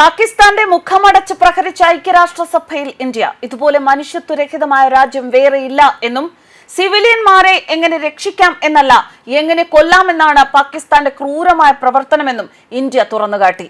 പാകിസ്ഥാന്റെ മുഖമടച്ച് പ്രഹരിച്ച ഐക്യരാഷ്ട്രസഭയിൽ ഇന്ത്യ. ഇതുപോലെ മനുഷ്യത്വരഹിതമായ രാജ്യം വേറെയില്ല എന്നും സിവിലിയന്മാരെ എങ്ങനെ രക്ഷിക്കാം എന്നല്ല എങ്ങനെ കൊല്ലാമെന്നാണ് പാകിസ്ഥാന്റെ ക്രൂരമായ പ്രവർത്തനമെന്നും ഇന്ത്യ തുറന്നുകാട്ടി.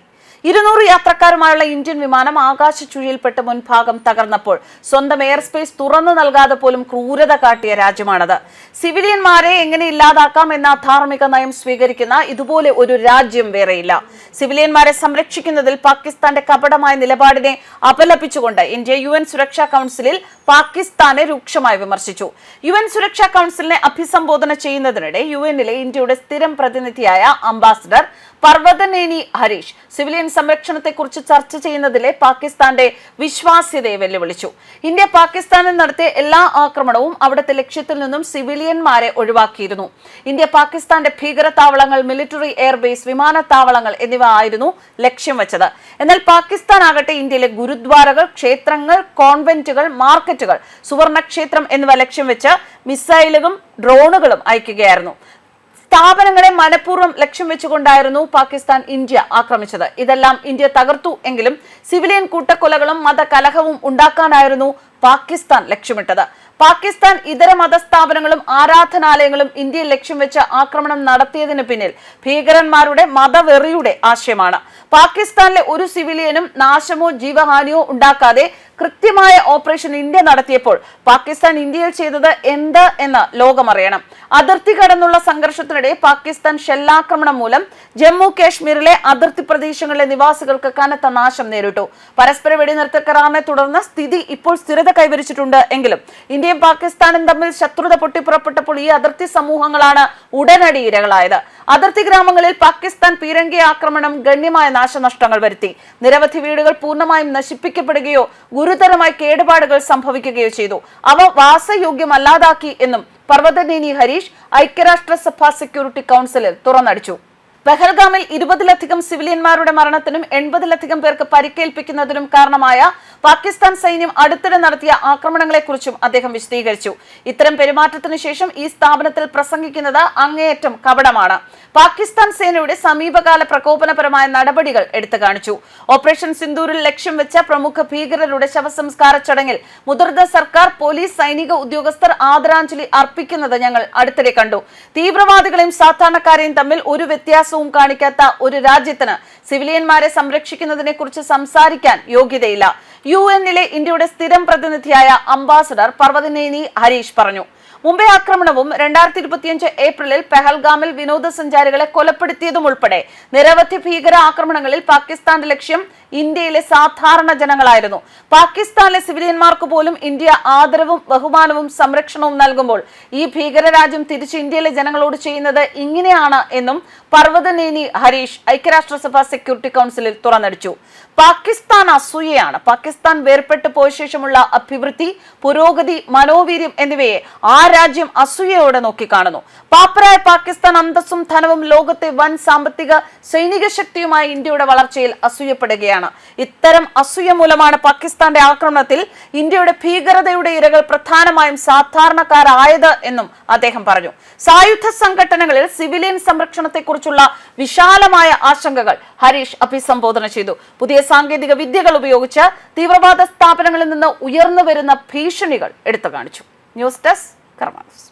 ഇരുന്നൂറ് യാത്രക്കാരുമായുള്ള ഇന്ത്യൻ വിമാനം ആകാശ ചുഴിയിൽപ്പെട്ട് മുൻഭാഗം തകർന്നപ്പോൾ സ്വന്തം എയർ സ്പേസ് തുറന്നു നൽകാതെ പോലും ക്രൂരത കാട്ടിയ രാജ്യമാണത്. സിവിലിയന്മാരെ എങ്ങനെ ഇല്ലാതാക്കാം എന്ന ധാർമ്മിക നയം സ്വീകരിക്കുന്ന ഇതുപോലെ ഒരു രാജ്യം വേറെയില്ല. സിവിലിയന്മാരെ സംരക്ഷിക്കുന്നതിൽ പാകിസ്ഥാന്റെ കപടമായ നിലപാടിനെ അപലപിച്ചുകൊണ്ട് ഇന്ത്യ യു എൻ സുരക്ഷാ കൗൺസിലിൽ പാകിസ്ഥാനെ രൂക്ഷമായി വിമർശിച്ചു. യു എൻ സുരക്ഷാ കൗൺസിലിനെ അഭിസംബോധന ചെയ്യുന്നതിനിടെ യു എന്നിലെ ഇന്ത്യയുടെ സ്ഥിരം പ്രതിനിധിയായ അംബാസിഡർ പർവതനേനി ഹരീഷ് സിവിലിയൻ സംരക്ഷണത്തെക്കുറിച്ച് ചർച്ച ചെയ്യുന്നതിലെ പാകിസ്ഥാന്റെ വിശ്വാസ്യതയെ വെല്ലുവിളിച്ചു. ഇന്ത്യ പാകിസ്ഥാനിൽ നടത്തിയ എല്ലാ ആക്രമണവും അവിടുത്തെ ലക്ഷ്യത്തിൽ നിന്നും സിവിലിയന്മാരെ ഒഴിവാക്കിയിരുന്നു. ഇന്ത്യ പാകിസ്ഥാന്റെ ഭീകരതാവളങ്ങൾ മിലിറ്ററി എയർബേസ് വിമാനത്താവളങ്ങൾ എന്നിവ ആയിരുന്നു ലക്ഷ്യം വെച്ചത്. എന്നാൽ പാകിസ്ഥാൻ ആകട്ടെ ഇന്ത്യയിലെ ഗുരുദ്വാരകൾ ക്ഷേത്രങ്ങൾ കോൺവെന്റുകൾ മാർക്കറ്റുകൾ സുവർണക്ഷേത്രം എന്നിവ ലക്ഷ്യം വെച്ച് മിസൈലുകളും ഡ്രോണുകളും അയക്കുകയായിരുന്നു. സ്ഥാപനങ്ങളെ മനഃപൂർവം ലക്ഷ്യം വെച്ചുകൊണ്ടായിരുന്നു പാകിസ്ഥാൻ ഇന്ത്യ ആക്രമിച്ചത്. ഇതെല്ലാം ഇന്ത്യ തകർത്തു എങ്കിലും സിവിലിയൻ കൂട്ടക്കൊലകളും മതകലഹവും ഉണ്ടാക്കാനായിരുന്നു പാകിസ്ഥാൻ ലക്ഷ്യമിട്ടത്. പാകിസ്ഥാൻ ഇതര മതസ്ഥാപനങ്ങളും ആരാധനാലയങ്ങളും ഇന്ത്യയിൽ ലക്ഷ്യം വെച്ച് ആക്രമണം നടത്തിയതിന് പിന്നിൽ ഭീകരന്മാരുടെ മതവെറിയുടെ ആശയമാണ്. പാകിസ്ഥാനിലെ ഒരു സിവിലിയനും നാശമോ ജീവഹാനിയോ ഉണ്ടാക്കാതെ കൃത്യമായ ഓപ്പറേഷൻ ഇന്ത്യ നടത്തിയപ്പോൾ പാകിസ്ഥാൻ ഇന്ത്യയിൽ ചെയ്തത് എന്ത് എന്ന് ലോകമറിയണം. അതിർത്തി കടന്നുള്ള സംഘർഷത്തിനിടെ പാകിസ്ഥാൻ ഷെല്ലാക്രമണം മൂലം ജമ്മു കാശ്മീരിലെ അതിർത്തി പ്രദേശങ്ങളിലെ നിവാസികൾക്ക് കനത്ത നാശം നേരിട്ടു. പരസ്പര വെടിനിർത്തൽ കരാറിനെ തുടർന്ന് സ്ഥിതി ഇപ്പോൾ സ്ഥിരത കൈവരിച്ചിട്ടുണ്ട് എങ്കിലും ഇന്ത്യയും പാകിസ്ഥാനും തമ്മിൽ ശത്രുത പൊട്ടിപ്പുറപ്പെട്ടപ്പോൾ ഈ അതിർത്തി സമൂഹങ്ങളാണ് ഉടനടി ഇരകളായത്. അതിർത്തി ഗ്രാമങ്ങളിൽ പാകിസ്ഥാൻ പീരങ്കി ആക്രമണം ഗണ്യമായ നാശനഷ്ടങ്ങൾ വരുത്തി. നിരവധി വീടുകൾ പൂർണമായും നശിപ്പിക്കപ്പെടുകയോ ഗുരുതരമായി കേടുപാടുകൾ സംഭവിക്കുകയോ ചെയ്തു. അവ വാസയോഗ്യമല്ലാതാക്കി എന്നും പർവതനേനി ഹരീഷ് ഐക്യരാഷ്ട്രസഭാ സെക്യൂരിറ്റി കൗൺസിലിൽ തുറന്നടിച്ചു. പെഹൽഗാമിൽ ഇരുപതിലധികം സിവിലിയന്മാരുടെ മരണത്തിനും എൺപതിലധികം പേർക്ക് പരിക്കേൽപ്പിക്കുന്നതിനും കാരണമായ പാകിസ്ഥാൻ സൈന്യം അടുത്തിടെ നടത്തിയ ആക്രമണങ്ങളെക്കുറിച്ചും അദ്ദേഹം വിശദീകരിച്ചു. ഇത്തരം പെരുമാറ്റത്തിനു ശേഷം ഈ സ്ഥാപനത്തിൽ പ്രസംഗിക്കുന്നത് അങ്ങേയറ്റം കപടമാണ്. പാകിസ്ഥാൻ സേനയുടെ സമീപകാല പ്രകോപനപരമായ നടപടികൾ എടുത്തു കാണിച്ചു. ഓപ്പറേഷൻ സിന്ദൂരിൽ ലക്ഷ്യം വെച്ച പ്രമുഖ ഭീകരരുടെ ശവസംസ്കാര ചടങ്ങിൽ മുതിർന്ന സർക്കാർ പോലീസ് സൈനിക ഉദ്യോഗസ്ഥർ ആദരാഞ്ജലി അർപ്പിക്കുന്നത് ഞങ്ങൾ അടുത്തിടെ കണ്ടു. തീവ്രവാദികളെയും സാധാരണക്കാരെയും തമ്മിൽ ഒരു വ്യത്യാസവും കാണിക്കാത്ത ഒരു രാജ്യത്തിന് സിവിലിയന്മാരെ സംരക്ഷിക്കുന്നതിനെ കുറിച്ച് സംസാരിക്കാൻ യോഗ്യതയില്ല. യു എന്നിലെ ഇന്ത്യയുടെ സ്ഥിരം പ്രതിനിധിയായ അംബാസഡർ പർവതനേനി ഹരീഷ് പറഞ്ഞു. മുംബൈ ആക്രമണവും രണ്ടായിരത്തി ഇരുപത്തിയഞ്ച് ഏപ്രിലിൽ പെഹൽഗാമിൽ വിനോദസഞ്ചാരികളെ കൊലപ്പെടുത്തിയതും ഉൾപ്പെടെ നിരവധി ഭീകര ആക്രമണങ്ങളിൽ പാകിസ്ഥാന്റെ ലക്ഷ്യം ഇന്ത്യയിലെ സാധാരണ ജനങ്ങളായിരുന്നു. പാകിസ്ഥാനിലെ സിവിലിയന്മാർക്ക് പോലും ഇന്ത്യ ആദരവും ബഹുമാനവും സംരക്ഷണവും നൽകുമ്പോൾ ഈ ഭീകരരാജ്യം തിരിച്ച് ഇന്ത്യയിലെ ജനങ്ങളോട് ചെയ്യുന്നത് ഇങ്ങനെയാണ് എന്നും പർവതനേനി ഹരീഷ് ഐക്യരാഷ്ട്രസഭ സെക്യൂരിറ്റി കൗൺസിലിൽ തുറന്നടിച്ചു. പാകിസ്ഥാൻ അസൂയയാണ്. പാകിസ്ഥാൻ വേർപെട്ടു പോയ ശേഷമുള്ള അഭിവൃദ്ധി പുരോഗതി മനോവീര്യം എന്നിവയെ ആ രാജ്യം അസൂയയോടെ നോക്കിക്കാണുന്നു. പാപ്പരായ പാകിസ്ഥാൻ അന്തസ്സും ധനവും ലോകത്തെ വൻ സാമ്പത്തിക സൈനിക ശക്തിയുമായി ഇന്ത്യയുടെ വളർച്ചയിൽ അസൂയപ്പെടുകയാണ്. ഇത്തരം അസൂയ മൂലമാണ് പാകിസ്ഥാന്റെ ആക്രമണത്തിൽ ഇന്ത്യയുടെ ഭീകരതയുടെ ഇരകൾ പ്രധാനമായും സാധാരണക്കാരായത് എന്നും അദ്ദേഹം പറഞ്ഞു. സായുധ സംഘടനകളിൽ സിവിലിയൻ സംരക്ഷണത്തെക്കുറിച്ചുള്ള വിശാലമായ ആശങ്കകൾ ഹരീഷ് അഭിസംബോധന ചെയ്തു. പുതിയ സാങ്കേതിക വിദ്യകൾ ഉപയോഗിച്ച് തീവ്രവാദ സ്ഥാപനങ്ങളിൽ നിന്ന് ഉയർന്നു വരുന്ന ഭീഷണികൾ എടുത്തു കാണിച്ചു. News desk Karma News.